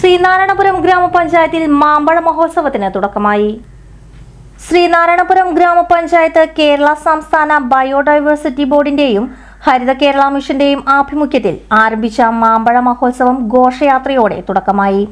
ശ്രീനാരായണപുരം ഗ്രാമപഞ്ചായത്തിൽ മാമ്പഴ മഹോത്സവത്തിന് തുടക്കമായി. ശ്രീനാരായണപുരം ഗ്രാമപഞ്ചായത്ത് കേരള സംസ്ഥാന ബയോഡൈവേഴ്സിറ്റി ബോർഡിന്റെയും ഹരിത കേരള മിഷന്റെയും ആഭിമുഖ്യത്തിൽ ആരംഭിച്ച മാമ്പഴ മഹോത്സവം ഘോഷയാത്രയോടെ തുടക്കമായി.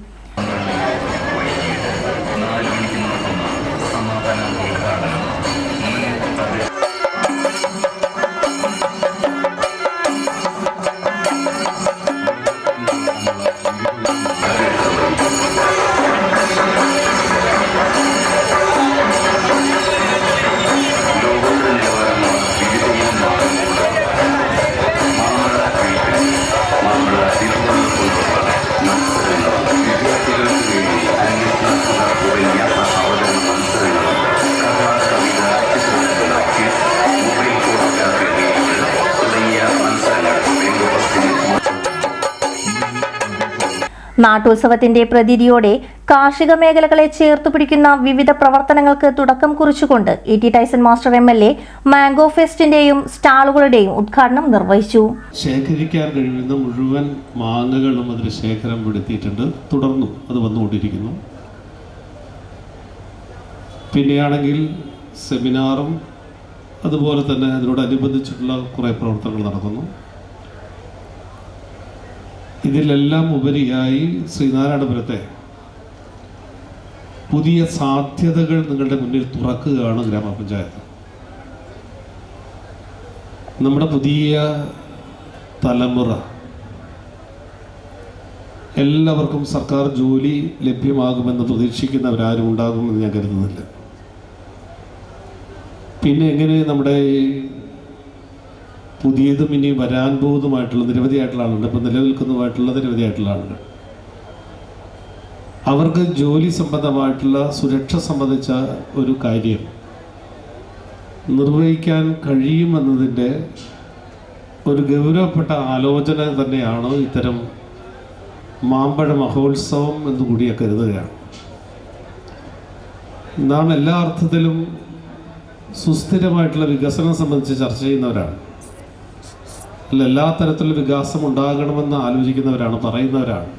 നാട്ടോത്സവത്തിന്റെ പ്രതീതിയോടെ കാർഷിക മേഖലകളെ ചേർത്തു പിടിക്കുന്ന വിവിധ പ്രവർത്തനങ്ങൾക്ക് തുടക്കം കുറിച്ചുകൊണ്ട് E T Tyson master M L A mango ഫെസ്റ്റിന്റെയും സ്റ്റാളുകളുടെയും ഉദ്ഘാടനം നിർവഹിച്ചു. ശേഖരിക്കാൻ കഴിയുന്ന മുഴുവൻ മാങ്ങകളും അതിൽ ശേഖരം പെടുത്തിയിട്ടുണ്ട്. തുടർന്നും അത് വന്നുകൊണ്ടിരിക്കുന്നു. പിന്നെയാണെങ്കിൽ സെമിനാറും അതുപോലെ തന്നെ അതിനോടനുബന്ധിച്ചിട്ടുള്ള കുറേ പ്രവർത്തനങ്ങൾ നടക്കുന്നു. ഇതിലെല്ലാം ഉപരിയായി ശ്രീനാരായണപുരത്തെ പുതിയ സാധ്യതകൾ നിങ്ങളുടെ മുന്നിൽ തുറക്കുകയാണ് ഗ്രാമപഞ്ചായത്ത്. നമ്മുടെ പുതിയ തലമുറ എല്ലാവർക്കും സർക്കാർ ജോലി ലഭ്യമാകുമെന്ന് പ്രതീക്ഷിക്കുന്നവരാരും ഉണ്ടാകുമെന്ന് ഞാൻ കരുതുന്നില്ല. പിന്നെ എങ്ങനെ നമ്മുടെ പുതിയതും ഇനി വരാൻ പോകുന്നതുമായിട്ടുള്ള നിരവധിയായിട്ടുള്ള ആളുണ്ട്. ഇപ്പം നിലനിൽക്കുന്നതുമായിട്ടുള്ള നിരവധിയായിട്ടുള്ള ആളുണ്ട് അവർക്ക് ജോലി സംബന്ധമായിട്ടുള്ള സുരക്ഷ സംബന്ധിച്ച ഒരു കാര്യം നിർവഹിക്കാൻ കഴിയുമെന്നതിന്റെ ഒരു ഗൗരവപ്പെട്ട ആലോചന തന്നെയാണ് ഇത്തരം മാമ്പഴ മഹോത്സവം എന്ന് കൂടിയ കരുതുകയാണ്. നാം എല്ലാ അർത്ഥത്തിലും സുസ്ഥിരമായിട്ടുള്ള വികസനം സംബന്ധിച്ച് ചർച്ച ചെയ്യുന്നവരാണ്. അല്ല എല്ലാ തരത്തിലുള്ള വികാസം ഉണ്ടാകണമെന്ന് ആലോചിക്കുന്നവരാണ് പറയുന്നവരാണ്.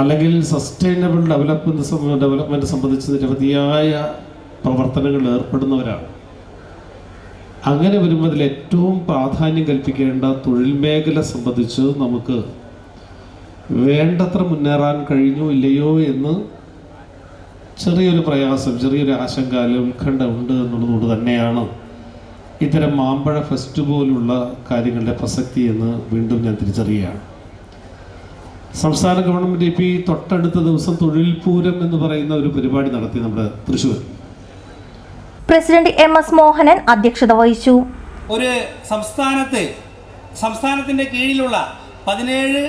അല്ലെങ്കിൽ സസ്റ്റൈനബിൾ ഡെവലപ്മെന്റ് ഡെവലപ്മെന്റ് സംബന്ധിച്ച് നിരവധിയായ പ്രവർത്തനങ്ങളിൽ ഏർപ്പെടുന്നവരാണ്. അങ്ങനെ വരുമ്പോൾ അതിൽ ഏറ്റവും പ്രാധാന്യം കൽപ്പിക്കേണ്ട തൊഴിൽ മേഖല സംബന്ധിച്ച് നമുക്ക് വേണ്ടത്ര മുന്നേറാൻ കഴിഞ്ഞോ ഇല്ലയോ എന്ന് ചെറിയൊരു പ്രയാസം ചെറിയൊരു ആശങ്ക അല്ലെങ്കിൽ ഉത്കണ്ഠ ഉണ്ട് എന്നുള്ളതുകൊണ്ട് തന്നെയാണ് ഇത്തരം മാമ്പഴ ഫെസ്റ്റ് പോലുള്ള കാര്യങ്ങളുടെ പ്രസക്തി എന്ന് വീണ്ടും ഞാൻ തിരിച്ചറിയുകയാണ്. സംസ്ഥാന ഗവൺമെന്റ് ഇപ്പോൾ ഈ തൊട്ടടുത്ത ദിവസം തൊഴിൽ പൂരം എന്ന് പറയുന്ന ഒരു പരിപാടി നടത്തി നമ്മുടെ Thrissur. President M S Mohanan അധ്യക്ഷത വഹിച്ചു. ഒരു സംസ്ഥാനത്തെ സംസ്ഥാനത്തിന്റെ കീഴിലുള്ള പതിനേഴ്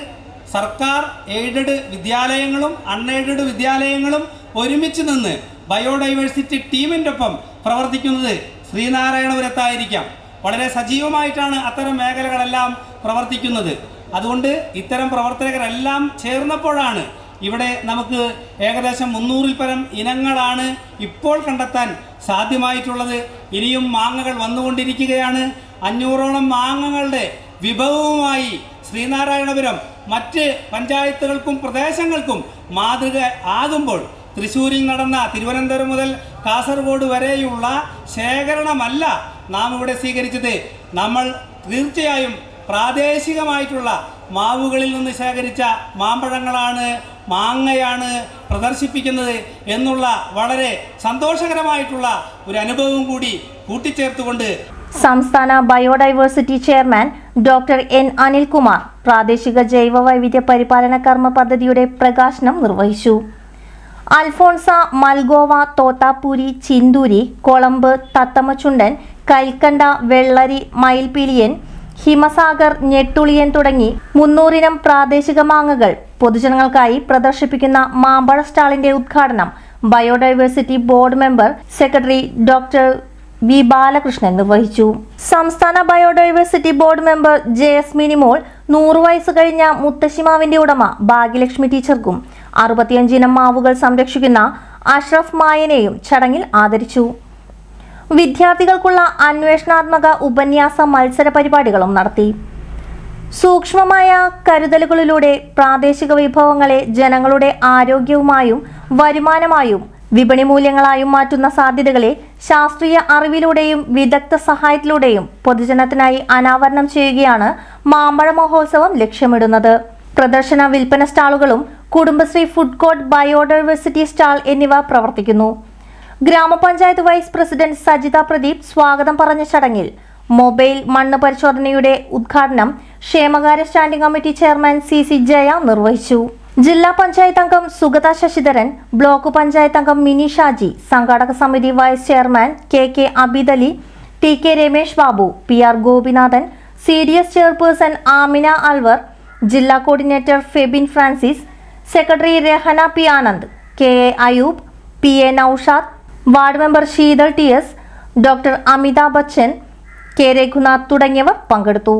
സർക്കാർ എയ്ഡഡ് വിദ്യാലയങ്ങളും അൺഎയ്ഡഡ് വിദ്യാലയങ്ങളും ഒരുമിച്ച് നിന്ന് ബയോഡൈവേഴ്സിറ്റി ടീമിന്റെ ഒപ്പം പ്രവർത്തിക്കുന്നത് ശ്രീനാരായണപുരത്തായിരിക്കാം. വളരെ സജീവമായിട്ടാണ് അത്തരം മേഖലകളെല്ലാം പ്രവർത്തിക്കുന്നത്. അതുകൊണ്ട് ഇത്തരം പ്രവർത്തകരെല്ലാം ചേർന്നപ്പോഴാണ് ഇവിടെ നമുക്ക് ഏകദേശം മുന്നൂറിൽ പരം ഇനങ്ങളാണ് ഇപ്പോൾ കണ്ടെത്താൻ സാധ്യമായിട്ടുള്ളത്. ഇനിയും മാങ്ങകൾ വന്നുകൊണ്ടിരിക്കുകയാണ്. അഞ്ഞൂറോളം മാങ്ങകളുടെ വിഭവവുമായി ശ്രീനാരായണപുരം മറ്റ് പഞ്ചായത്തുകൾക്കും പ്രദേശങ്ങൾക്കും മാതൃക ആകുമ്പോൾ തൃശ്ശൂരിൽ നടന്ന തിരുവനന്തപുരം മുതൽ കാസർഗോഡ് വരെയുള്ള ശേഖരണമല്ല നാം ഇവിടെ സ്വീകരിച്ചത്. നമ്മൾ തീർച്ചയായും പ്രാദേശികമായിട്ടുള്ള മാവുകളിൽ നിന്ന് ശേഖരിച്ച മാമ്പഴങ്ങളാണ് മാങ്ങയാണ് പ്രദർശിപ്പിക്കുന്നത് എന്നുള്ള വളരെ സന്തോഷകരമായിട്ടുള്ള ഒരു അനുഭവം കൂടി കൂട്ടിച്ചേർത്തുകൊണ്ട് സംസ്ഥാന biodiversity chairman doctor N Anilkumar പ്രാദേശിക ജൈവ വൈവിധ്യ പരിപാലന കർമ്മ പദ്ധതിയുടെ പ്രകാശനം നിർവഹിച്ചു. അൽഫോൺസ മൽഗോവ തോത്താപ്പൂരി ചിന്തൂരി കൊളമ്പ് തത്തമ്മച്ചുണ്ടൻ കൽക്കണ്ട വെള്ളരി മയിൽപീലിയൻ ഹിമസാഗർ ഞെട്ടുളിയൻ തുടങ്ങി മുന്നൂറിനം പ്രാദേശിക മാങ്ങകൾ പൊതുജനങ്ങൾക്കായി പ്രദർശിപ്പിക്കുന്ന മാമ്പഴ സ്റ്റാളിന്റെ ഉദ്ഘാടനം biodiversity board member secretary doctor V Balakrishnan നിർവഹിച്ചു. സംസ്ഥാന biodiversity board member J S Minimol നൂറു വയസ്സ് കഴിഞ്ഞ മുത്തശ്ശിമാവിന്റെ ഉടമ ഭാഗ്യലക്ഷ്മി ടീച്ചർക്കും അറുപത്തിയഞ്ചിനം മാവുകൾ സംരക്ഷിക്കുന്ന അഷ്റഫ് മായനെയും ചടങ്ങിൽ ആദരിച്ചു. വിദ്യാർത്ഥികൾക്കുള്ള അന്വേഷണാത്മക ഉപന്യാസ മത്സര പരിപാടികളും നടത്തി. സൂക്ഷ്മമായ കരുതലുകളിലൂടെ പ്രാദേശിക വിഭവങ്ങളെ ജനങ്ങളുടെ ആരോഗ്യവുമായും വരുമാനമായും വിപണി മൂല്യങ്ങളായും മാറ്റുന്ന സാധ്യതകളെ ശാസ്ത്രീയ അറിവിലൂടെയും വിദഗ്ധ സഹായത്തിലൂടെയും പൊതുജനത്തിനായി അനാവരണം ചെയ്യുകയാണ് മാമ്പഴ മഹോത്സവം ലക്ഷ്യമിടുന്നത്. പ്രദർശന വിൽപ്പന സ്റ്റാളുകളും Kudumbashree food court biodiversity stall എന്നിവ പ്രവർത്തിക്കുന്നു. ഗ്രാമപഞ്ചായത്ത് വൈസ് പ്രസിഡന്റ് സജിത പ്രദീപ് സ്വാഗതം പറഞ്ഞ ചടങ്ങിൽ മൊബൈൽ മണ്ണ് പരിശോധനയുടെ ഉദ്ഘാടനം ക്ഷേമകാര്യ standing committee chairman C C Jaya നിർവഹിച്ചു. ജില്ലാ പഞ്ചായത്ത് അംഗം സുഗത ശശിധരൻ ബ്ലോക്ക് പഞ്ചായത്ത് അംഗം മിനി ഷാജി സംഘാടക സമിതി vice chairman K K Abidali T K Ramesh Babu P R Gopinathan C D S chairperson Amina Alvar ജില്ലാ coordinator Febin Francis secretary Rahana P Anand K A Ayoob P A Noushad ward member Sheethal T S doctor Amitabh Bachchan K Raghunath തുടങ്ങിയവർ പങ്കെടുത്തു.